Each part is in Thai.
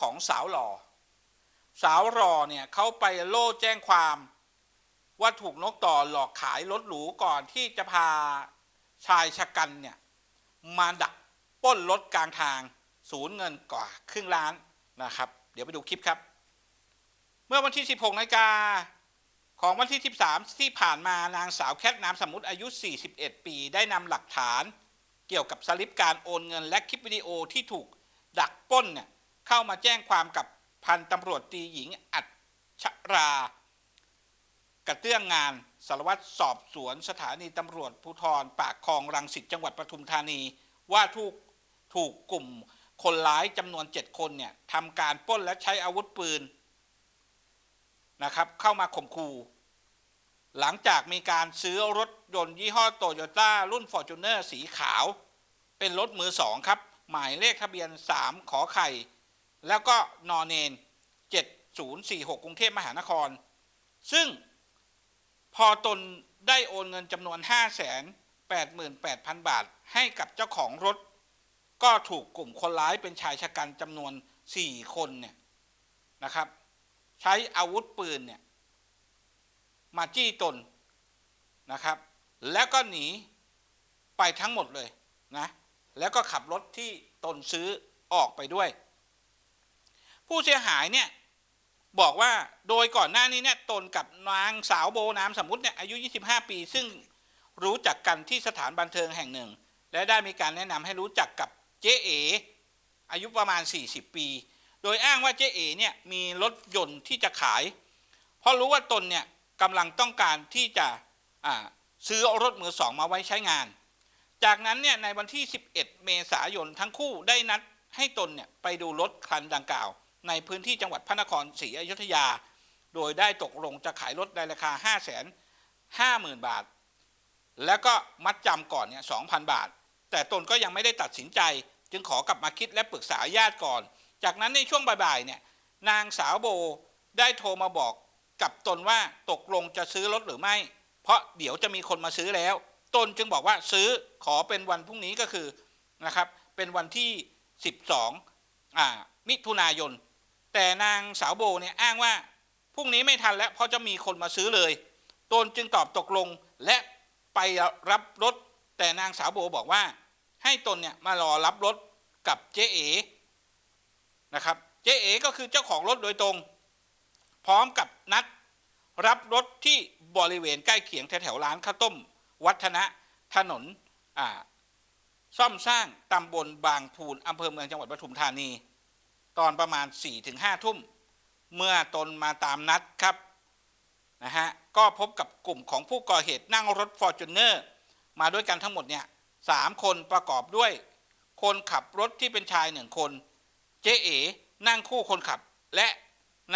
ของสาวหล่อ สาวหล่อเนี่ยเขาไปโล่แจ้งความ ว่าถูกนกต่อหลอกขายรถหรูก่อนที่จะพาชายชะกันเนี่ยมาดักป้นรถกลางทางสูญเงินกว่าครึ่งล้านนะครับ เดี๋ยวไปดูคลิปครับ เมื่อวันที่ 16นาฬิกาของวันที่ 13 ที่ผ่านมานางสาวแคทนามสมมุติอายุ 41 ปี ได้นำหลักฐาน เกี่ยวกับสลิปการโอนเงินและคลิปวิดีโอที่ถูกดักป้นเนี่ย เข้ามาแจ้งความกับพันตำรวจตีหญิงอัจฉรากระเตื้องงานสารวัตรสอบสวนสถานีตำรวจภูธรปากคลองรังสิตจังหวัดปทุมธานี ว่าถูกถูกกลุ่มคนร้ายจำนวน 7 คนเนี่ยทำการป้นและใช้อาวุธปืนนะครับเข้ามาข่มขู่หลังจากมีการซื้อรถยนต์ยี่ห้อโตโยต้ารุ่น f o r t u n e r สีขาว เป็นรถมือสองครับ หมายเลขทะเบียน 3 ขอไข่ แล้วก็นอเนน7046 กรุงเทพมหานคร ซึ่งพอตนได้โอนเงินจำนวน 588,000 บาทให้กับเจ้าของรถ ก็ถูกกลุ่มคนร้ายเป็นชายชะกันจำนวน 4 คนเนี่ยนะครับ ใช้อาวุธปืนเนี่ยมาจี้ตนนะครับ แล้วก็หนีไปทั้งหมดเลยนะ แล้วก็ขับรถที่ตนซื้อออกไปด้วย ผู้เสียหายเนี่ยบอกว่าโดยก่อนหน้านี้เนี่ยตนกับนางสาวโบนามสมมุติเนี่ยอายุ 25 ปี ซึ่งรู้จักกันที่สถานบันเทิงแห่งหนึ่ง และได้มีการแนะนำให้รู้จักกับเจ๊เออายุประมาณ 40 ปี โดยอ้างว่าเจ๊เอเนี่ยมีรถยนต์ที่จะขาย เพราะรู้ว่าตนเนี่ยกำลังต้องการที่จะซื้อรถมือสองมาไว้ใช้งาน จากนั้นเนี่ยในวันที่ 11 เมษายนทั้งคู่ได้นัดให้ตนเนี่ยไปดูรถคันดังกล่าว ในพื้นที่จังหวัดพระนครศรีอยุธยา โดยได้ตกลงจะขายรถในราคา 5 5 0 0 0 0 บาท แล้วก็มัดจำก่อนเนี่ย2,000 บาท แต่ตนก็ยังไม่ได้ตัดสินใจ จึงขอกลับมาคิดและปรึกษาญาติก่อน จากนั้นในช่วงบ่ายๆเนี่ยนางสาวโบได้โทรมาบอกกับตนว่าตกลงจะซื้อรถหรือไม่ เพราะเดี๋ยวจะมีคนมาซื้อแล้ว ตนจึงบอกว่าซื้อขอเป็นวันพรุ่งนี้ก็คือนะครับเป็นวันที่ 12อ่ามิถุนายน แต่นางสาวโบเนี่ยอ้างว่าพรุ่งนี้ไม่ทันแล้วเพราะจะมีคนมาซื้อเลยตนจึงตอบตกลงและไปรับรถ แต่นางสาวโบบอกว่า ให้ตนเนี่ยมารอรับรถกับเจ๊เอนะครับเจ๊เอก็คือเจ้าของรถโดยตรง พร้อมกับนัดรับรถที่บริเวณใกล้เคียงแถวๆร้านข้าวต้ม วัฒนะถนนอ่าซ่อมสร้างตำบลบางพูนอำเภอเมืองจังหวัดปทุมธานี ตอนประมาณ4-5ทุ่ม เมื่อตนมาตามนัดครับนะฮะก็พบกับกลุ่มของผู้ก่อเหตุนั่งรถฟอร์จูเนอร์มาด้วยกันทั้งหมดเนี่ยสามคนประกอบด้วย คนขับรถที่เป็นชายหนึ่งคน เจ๊เอ๋นั่งคู่คนขับ และ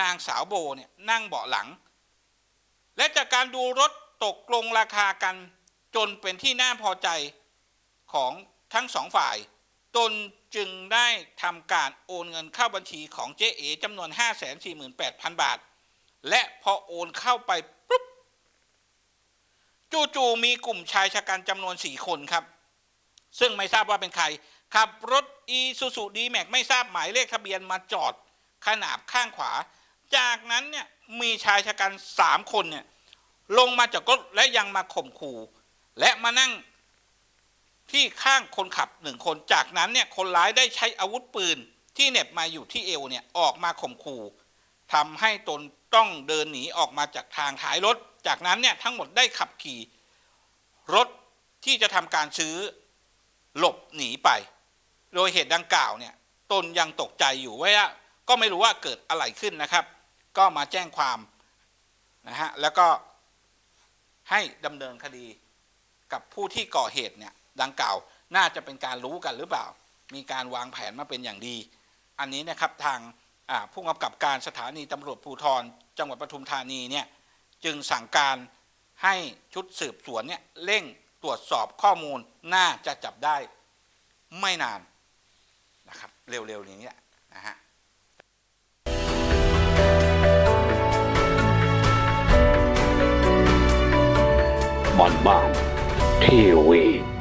นางสาวโบเนี่ยนั่งเบาะหลัง และจากการดูรถตกลงราคากันจนเป็นที่น่าพอใจของทั้งสองฝ่ายตน จึงได้ทำการโอนเงินเข้าบัญชีของเจ๊เอ๋จำนวน 548,000 บาท และพอโอนเข้าไปปุ๊บจู่ๆมีกลุ่มชายชะกันจำนวน 4 คนครับ ซึ่งไม่ทราบว่าเป็นใคร ขับรถอีซูซูดีแม็กไม่ทราบหมายเลขทะเบียนมาจอดขนาบข้างขวา จากนั้นเนี่ยมีชายชะกันสามคนเนี่ยลงมาจากรถและยังมาข่มขู่และมานั่ง ที่ข้างคนขับหนึ่งคน จากนั้นเนี่ยคนร้ายได้ใช้อาวุธปืนที่เน็บมาอยู่ที่เอวเนี่ยออกมาข่มขู่ทำให้ตนต้องเดินหนีออกมาจากทางท้ายรถ จากนั้นเนี่ยทั้งหมดได้ขับขี่ รถที่จะทำการซื้อหลบหนีไป โดยเหตุดังกล่าวเนี่ยตนยังตกใจอยู่ว่าก็ไม่รู้ว่าเกิดอะไรขึ้นนะครับ ก็มาแจ้งความนะฮะแล้วก็ให้ดำเนินคดีกับผู้ที่ก่อเหตุเนี่ย ดังกล่าว น่าจะเป็นการรู้กันหรือเปล่า มีการวางแผนมาเป็นอย่างดี อันนี้นะครับทางผู้กำกับการสถานีตำรวจภูธรจังหวัดปทุมธานีเนี่ยจึงสั่งการให้ชุดสืบสวนเนี่ยเร่งตรวจสอบข้อมูลน่าจะจับได้ไม่นานนะครับเร็วๆนี้แหละนะฮะบ้านบ้านทีวี